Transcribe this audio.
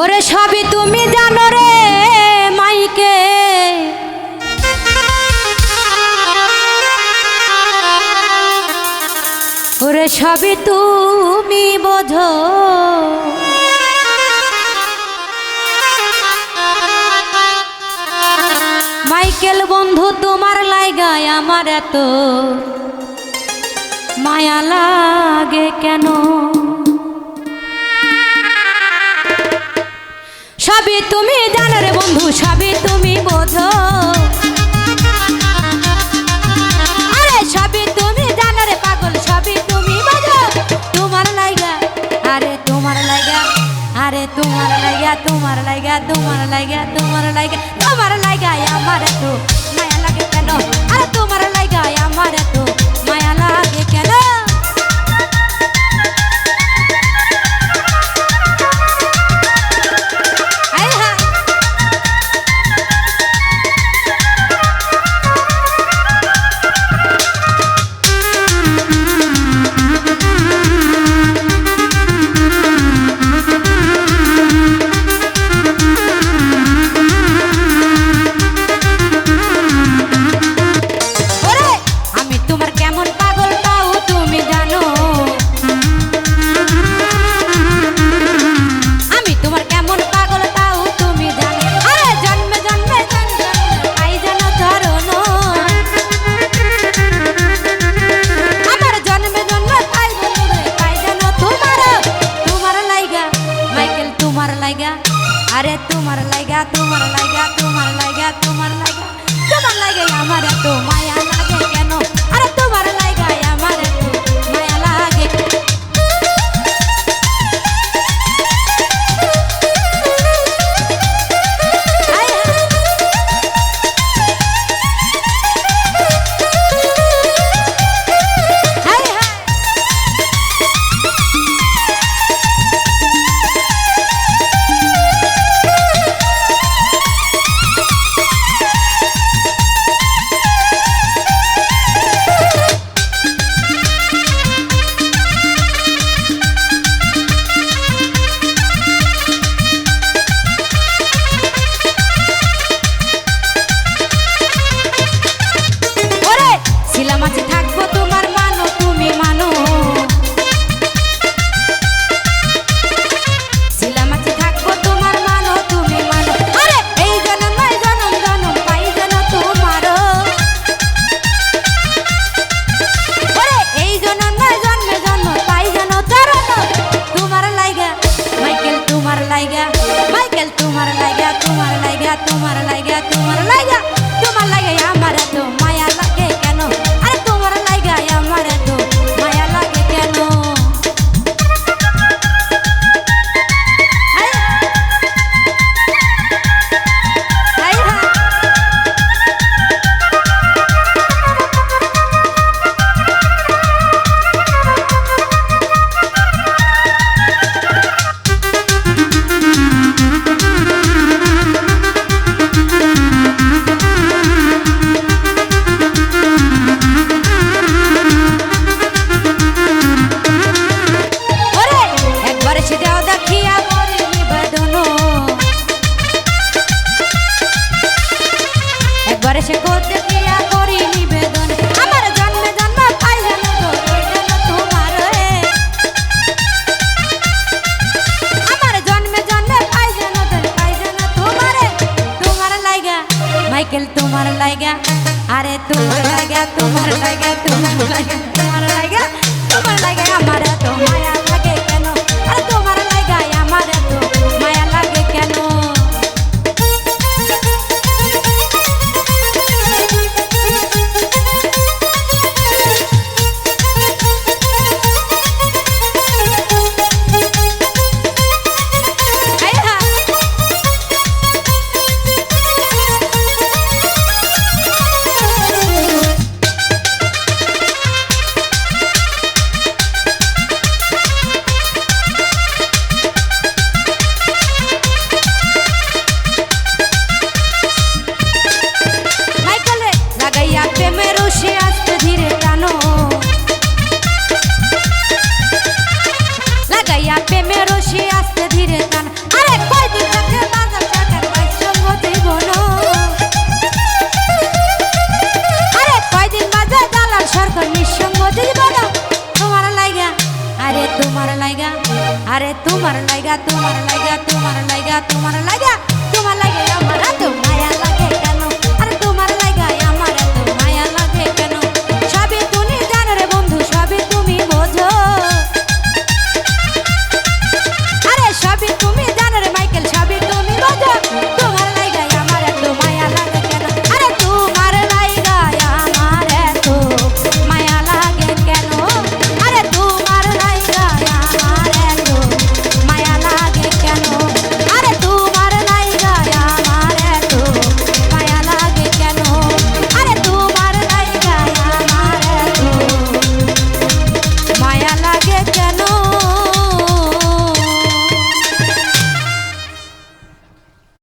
ওরে সবই তুমি জানো রে মাইকে। ওরে সবই তুমি বোঝো। মাইকেল বন্ধু, তোমার লাইগায় আমার এত মায়া লাগে কেন? তুমি জানার বন্ধু, সবই তুমি বোঝো। আরে সবই তুমি জানারে পাগল, সবই তুমি বোঝো। তোমার লাইগা, আরে তোমার লাইগা, আরে তোমার লাইগা তোমার লাইগা তোমার লাইগা তোমার লাইগা তোমার লাইগা আমার তো মায়া লাগে কেন? আরে তোমার তোমার লাগা তোমার লাগা তোমার লাগা তোমার লাগা তোমার লাগে আমার তোমার i don't know like আরে তোমার লাইগা তোমার লাইগা তোমার লাইগা তোমার লাইগা।